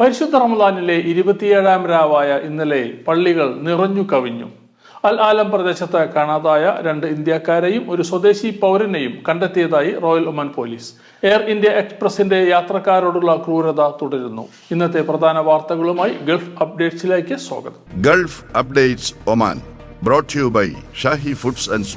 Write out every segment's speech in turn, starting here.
പരിശുദ്ധ റമദാനിലെ ഇരുപത്തിയേഴാം രാവായ ഇന്നലെ പള്ളികൾ നിറഞ്ഞു കവിഞ്ഞു. അൽ ആലം പ്രദേശത്ത് കാണാതായ രണ്ട് ഇന്ത്യക്കാരെയും ഒരു സ്വദേശി പൗരനെയും കണ്ടെത്തിയതായി Royal Oman Police. Air India എക്സ്പ്രസിന്റെ യാത്രക്കാരോടുള്ള ക്രൂരത തുടരുന്നു. ഇന്നത്തെ പ്രധാന വാർത്തകളുമായി ഗൾഫ് അപ്ഡേറ്റ്സിലേക്ക് സ്വാഗതം. Gulf updates Oman brought to you by foods and and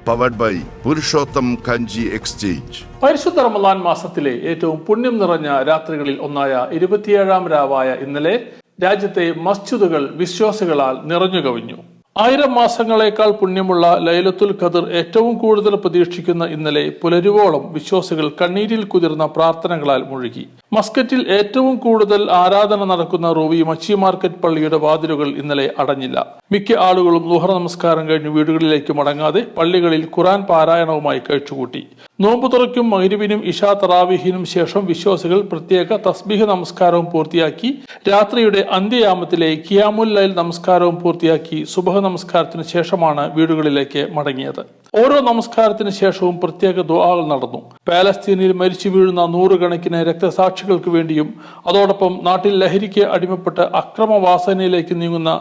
Spices. By Purushottam Kanji exchange പരിശുദ്ധ റമലാൻ മാസത്തിലെ ഏറ്റവും പുണ്യം നിറഞ്ഞ രാത്രികളിൽ ഒന്നായ ഇരുപത്തിയേഴാം രാവായ ഇന്നലെ രാജ്യത്തെ മസ്ജിദുകൾ വിശ്വാസികളാൽ നിറഞ്ഞു കവിഞ്ഞു ആയിരം മാസങ്ങളെക്കാൾ പുണ്യമുള്ള ലൈലത്തുൽ ഖദർ ഏറ്റവും കൂടുതൽ പ്രതീക്ഷിക്കുന്ന ഇന്നലെ പുലരുവോളം വിശ്വാസികൾ കണ്ണീരിൽ കുതിർന്ന പ്രാർത്ഥനകളാൽ മുഴുകി. മസ്കറ്റിൽ ഏറ്റവും കൂടുതൽ ആരാധന നടക്കുന്ന റോവി മച്ചി മാർക്കറ്റ് പള്ളിയുടെ വാതിലുകൾ ഇന്നലെ അടഞ്ഞില്ല. മിക്ക ആളുകളും ലുഹർ നമസ്കാരം കഴിഞ്ഞ് വീടുകളിലേക്ക് മടങ്ങാതെ പള്ളികളിൽ ഖുറാൻ പാരായണവുമായി കഴിച്ചുകൂട്ടി. നോമ്പ് തുറയ്ക്കും മൈരുവിനും ഇഷാ തറാവിഹിനും ശേഷം വിശ്വാസികൾ പ്രത്യേക തസ്ബീഹ് നമസ്കാരവും പൂർത്തിയാക്കി രാത്രിയുടെ അന്ത്യയാമത്തിലെ കിയാമുൽ ലൈൽ നമസ്കാരവും പൂർത്തിയാക്കി സുബഹ നമസ്കാരത്തിനു ശേഷമാണ് വീടുകളിലേക്ക് മടങ്ങിയത്. ഓരോ നമസ്കാരത്തിന് ശേഷവും പ്രത്യേക ദുആകൾ നടന്നു. പാലസ്തീനിൽ മരിച്ചു വീഴുന്ന നൂറുകണക്കിന് രക്തസാക്ഷികൾക്ക് വേണ്ടിയും അതോടൊപ്പം നാട്ടിൽ ലഹരിക്ക് അടിമപ്പെട്ട് അക്രമവാസനയിലേക്ക് നീങ്ങുന്ന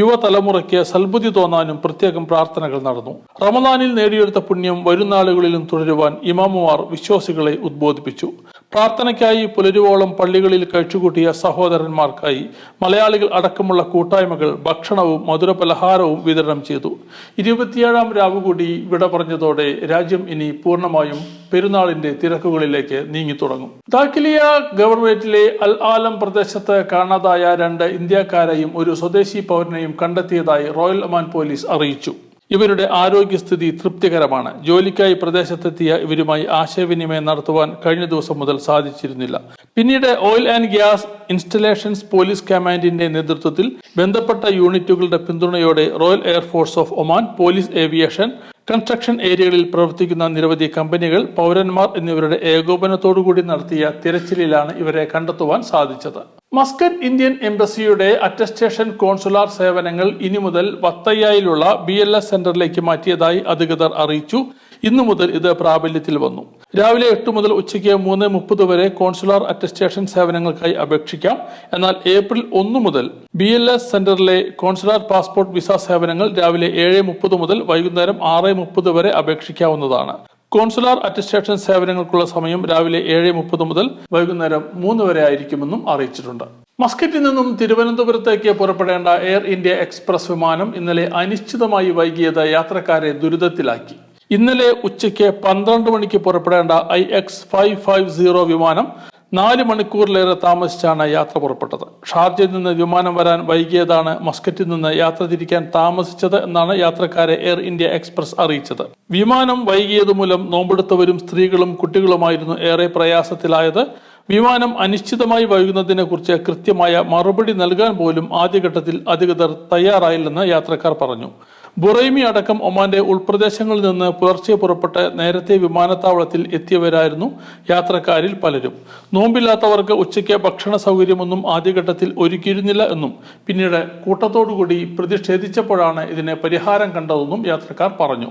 യുവതലമുറയ്ക്ക് സൽബുദ്ധി തോന്നാനും പ്രത്യേകം പ്രാർത്ഥനകൾ നടന്നു. റമദാനിൽ നേടിയെടുത്ത പുണ്യം വരും നാളുകളിലും തുടരുവാൻ ഇമാമുമാർ വിശ്വാസികളെ ഉദ്ബോധിപ്പിച്ചു. പ്രാർത്ഥനയ്ക്കായി പുലരുവോളം പള്ളികളിൽ കഴിച്ചുകൂട്ടിയ സഹോദരന്മാർക്കായി മലയാളികൾ അടക്കമുള്ള കൂട്ടായ്മകൾ ഭക്ഷണവും മധുര പലഹാരവും വിതരണം ചെയ്തു. ഇരുപത്തിയേഴാം രാവ് കൂടി വിട പറഞ്ഞതോടെ രാജ്യം ഇനി പൂർണമായും പെരുന്നാളിന്റെ തിരക്കുകളിലേക്ക് നീങ്ങി തുടങ്ങും താക്കിലിയ ഗവൺമെന്റിലെ അൽ ആലം പ്രദേശത്ത് കാണാതായ രണ്ട് ഇന്ത്യക്കാരെയും ഒരു സ്വദേശി പൗരനെയും കണ്ടെത്തിയതായി റോയൽ അമാൻ പോലീസ് അറിയിച്ചു. ഇവരുടെ ആരോഗ്യസ്ഥിതി തൃപ്തികരമാണ്. ജോലിക്കായി പ്രദേശത്തെത്തിയ ഇവരുമായി ആശയവിനിമയം നടത്തുവാൻ കഴിഞ്ഞ ദിവസം മുതൽ സാധിച്ചിരുന്നില്ല. പിന്നീട് oil and gas installations police കമാൻഡിന്റെ നേതൃത്വത്തിൽ ബന്ധപ്പെട്ട യൂണിറ്റുകളുടെ പിന്തുണയോടെ royal air force of Oman police aviation construction ഏരിയകളിൽ പ്രവർത്തിക്കുന്ന നിരവധി കമ്പനികൾ പൗരന്മാർ എന്നിവരുടെ ഏകോപനത്തോടുകൂടി നടത്തിയ തിരച്ചിലിലാണ് ഇവരെ കണ്ടെത്തുവാൻ സാധിച്ചത്. മസ്കറ്റ് ഇന്ത്യൻ എംബസിയുടെ അറ്റസ്റ്റേഷൻ കോൺസുലാർ സേവനങ്ങൾ ഇനി മുതൽ വത്തയ്യായിലുള്ള ബി എൽ എസ് സെന്ററിലേക്ക് മാറ്റിയതായി അധികൃതർ അറിയിച്ചു. ഇന്നു മുതൽ ഇത് പ്രാബല്യത്തിൽ വന്നു. രാവിലെ എട്ട് മുതൽ ഉച്ചയ്ക്ക് മൂന്ന് മുപ്പത് വരെ കോൺസുലാർ അറ്റസ്റ്റേഷൻ സേവനങ്ങൾക്കായി അപേക്ഷിക്കാം. എന്നാൽ ഏപ്രിൽ ഒന്ന് മുതൽ ബി എൽ എസ് സെന്ററിലെ കോൺസുലാർ പാസ്പോർട്ട് വിസ സേവനങ്ങൾ രാവിലെ ഏഴ് മുപ്പത് മുതൽ വൈകുന്നേരം ആറ് മുപ്പത് വരെ അപേക്ഷിക്കാവുന്നതാണ്. കോൺസുലാർ അറ്റസ്റ്റേഷൻ സേവനങ്ങൾക്കുള്ള സമയം രാവിലെ ഏഴ് മുപ്പത് മുതൽ വൈകുന്നേരം മൂന്ന് വരെ ആയിരിക്കുമെന്നും അറിയിച്ചിട്ടുണ്ട്. മസ്കറ്റിൽ നിന്നും തിരുവനന്തപുരത്തേക്ക് പുറപ്പെടേണ്ട എയർ ഇന്ത്യ എക്സ്പ്രസ് വിമാനം ഇന്നലെ അനിശ്ചിതമായി വൈകിയത് യാത്രക്കാരെ ദുരിതത്തിലാക്കി. ഇന്നലെ ഉച്ചയ്ക്ക് പന്ത്രണ്ട് മണിക്ക് പുറപ്പെടേണ്ട I X five five zero വിമാനം നാല് മണിക്കൂറിലേറെ താമസിച്ചാണ് യാത്ര പുറപ്പെട്ടത്. ഷാർജയിൽ നിന്ന് വിമാനം വരാൻ വൈകിയതാണ് മസ്കറ്റിൽ നിന്ന് യാത്ര തിരിക്കാൻ താമസിച്ചത് എന്നാണ് യാത്രക്കാരെ എയർ ഇന്ത്യ എക്സ്പ്രസ് അറിയിച്ചത്. വിമാനം വൈകിയത് മൂലം നോമ്പെടുത്തവരും സ്ത്രീകളും കുട്ടികളുമായിരുന്നു ഏറെ പ്രയാസത്തിലായത്. വിമാനം അനിശ്ചിതമായി വൈകുന്നതിനെ കുറിച്ച് കൃത്യമായ മറുപടി നൽകാൻ പോലും ആദ്യഘട്ടത്തിൽ അധികൃതർ തയ്യാറായില്ലെന്ന് യാത്രക്കാർ പറഞ്ഞു. ബുറൈമി അടക്കം ഒമാന്റെ ഉൾപ്രദേശങ്ങളിൽ നിന്ന് പുലർച്ചെ പുറപ്പെട്ട് നേരത്തെ വിമാനത്താവളത്തിൽ എത്തിയവരായിരുന്നു യാത്രക്കാരിൽ പലരും. നോമ്പില്ലാത്തവർക്ക് ഉച്ചയ്ക്ക് ഭക്ഷണ സൗകര്യമൊന്നും ആദ്യഘട്ടത്തിൽ ഒരുക്കിയിരുന്നില്ല എന്നും പിന്നീട് കൂട്ടത്തോടുകൂടി പ്രതിഷേധിച്ചപ്പോഴാണ് ഇതിന് പരിഹാരം കണ്ടതെന്നും യാത്രക്കാർ പറഞ്ഞു.